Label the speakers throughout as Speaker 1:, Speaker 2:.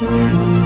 Speaker 1: Música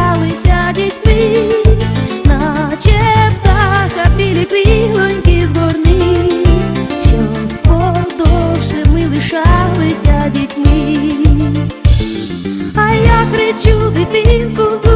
Speaker 1: ми лишалися дітьми, наче птаха білі крилоньки горни, щоб подовше ми лишалися дітьми. А я кричу дитинству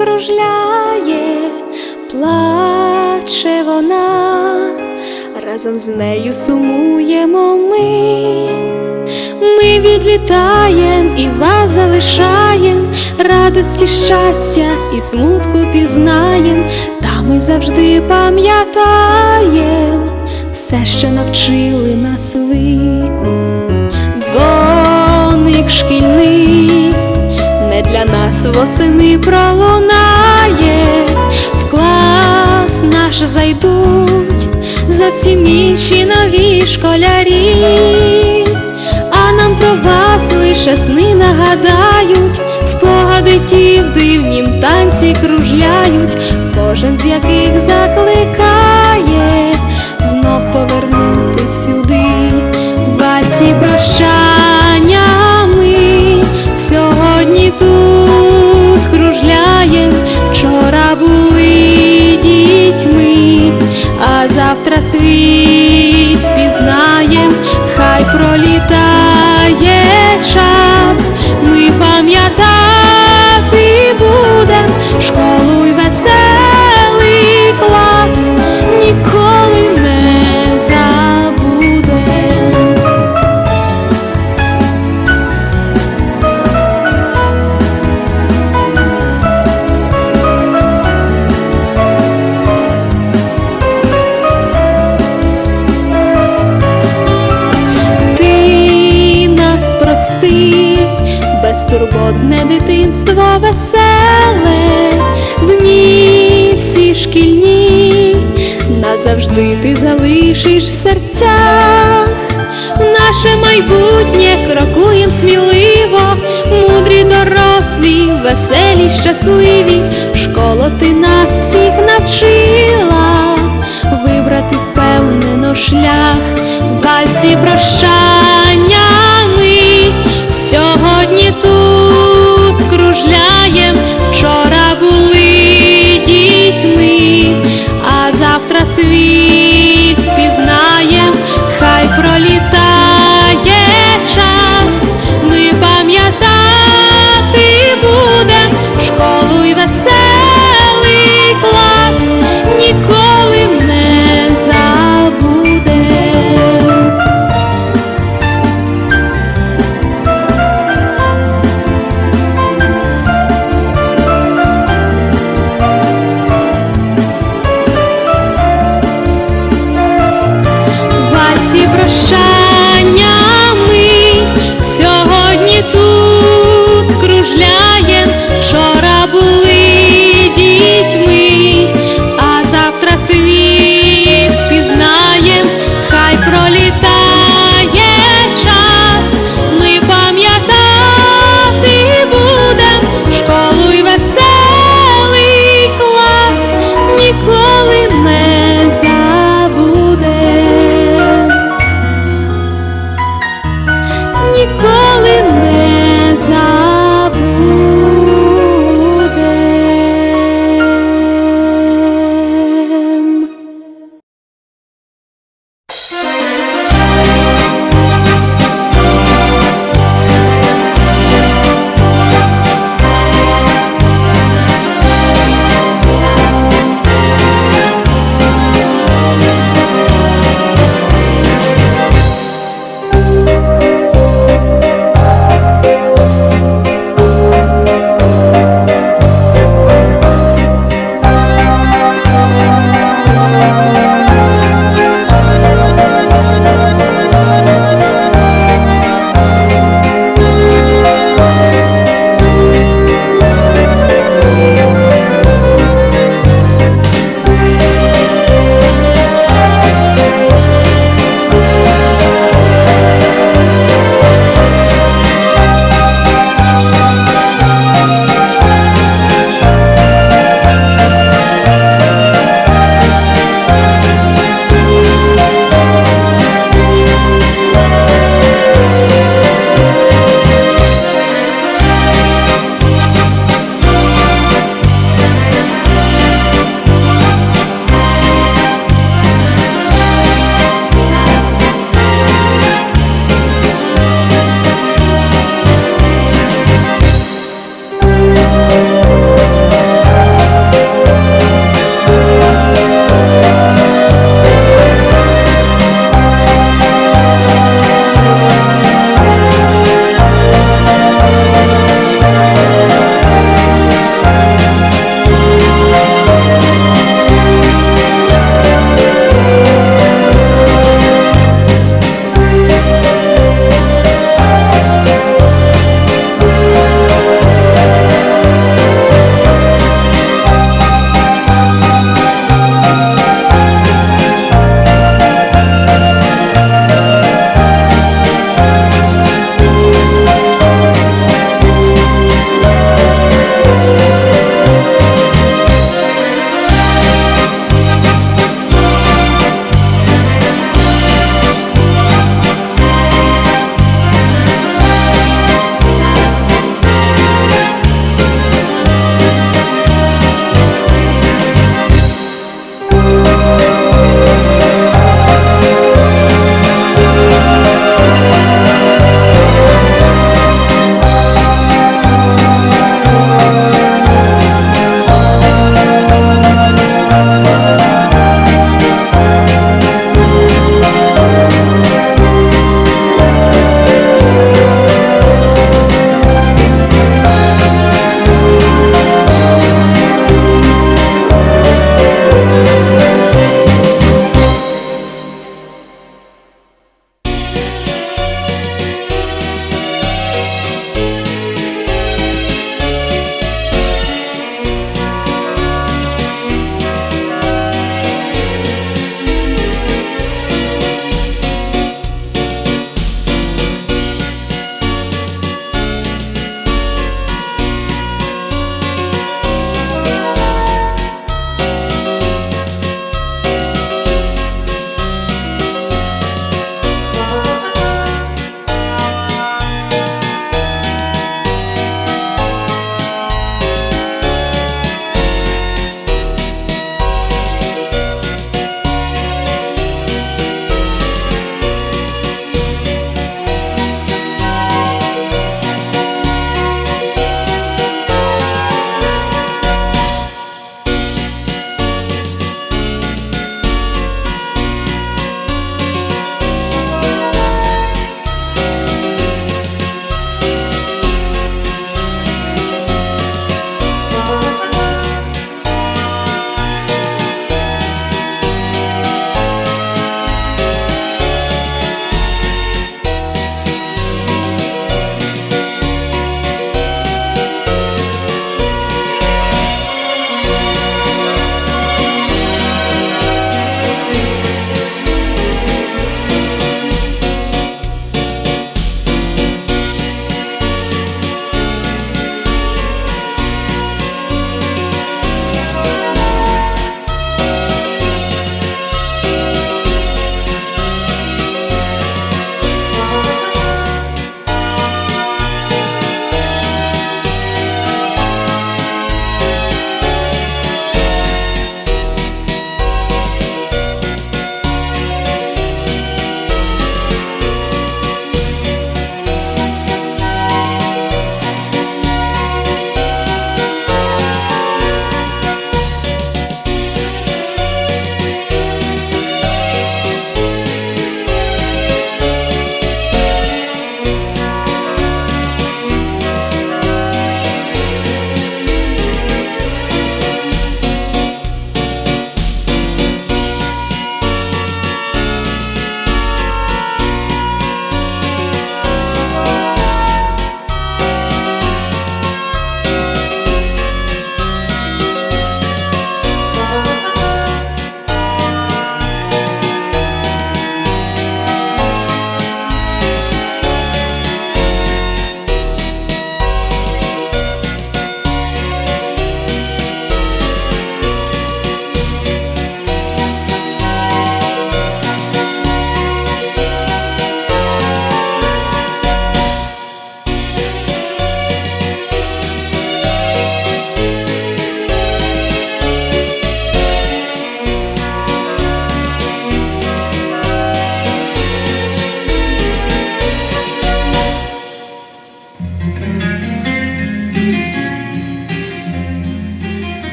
Speaker 2: кружляє, плаче вона, разом з нею сумуємо ми, ми відлітаєм і вас залишаєм, радості, щастя і смутку пізнаєм, та ми завжди пам'ятаєм все, що навчили нас ви. Дзвоник шкільний для нас восени пролунає, в клас наш зайдуть зовсім інші нові школярі, а нам про вас лише сни нагадають, спогади ті в дивнім танці кружляють, кожен з яких закликає знов повернути завжди ти залишиш в серцях, в наше майбутнє крокуєм сміливо, мудрі, дорослі, веселі, щасливі, школу ти нас всіх навчила, вибрати впевнено шлях, в
Speaker 3: кальці прощай.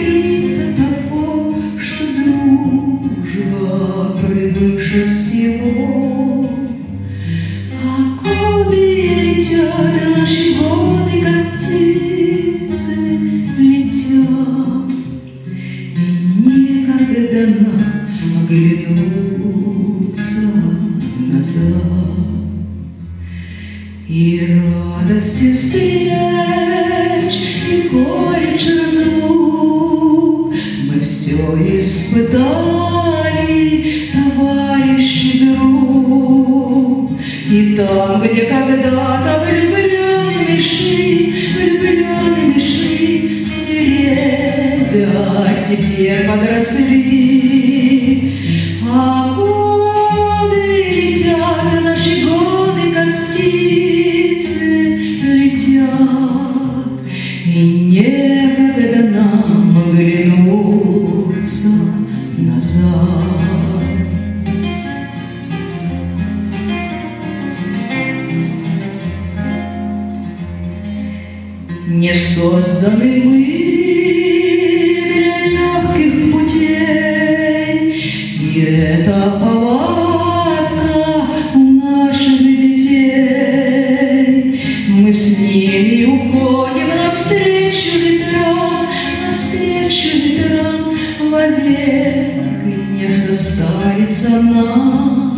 Speaker 3: You. испытали, товарищи друг. И там, где когда-то влюбленными шли, влюбленными шли ребята, теперь подросли. нам вовек, не составится нам.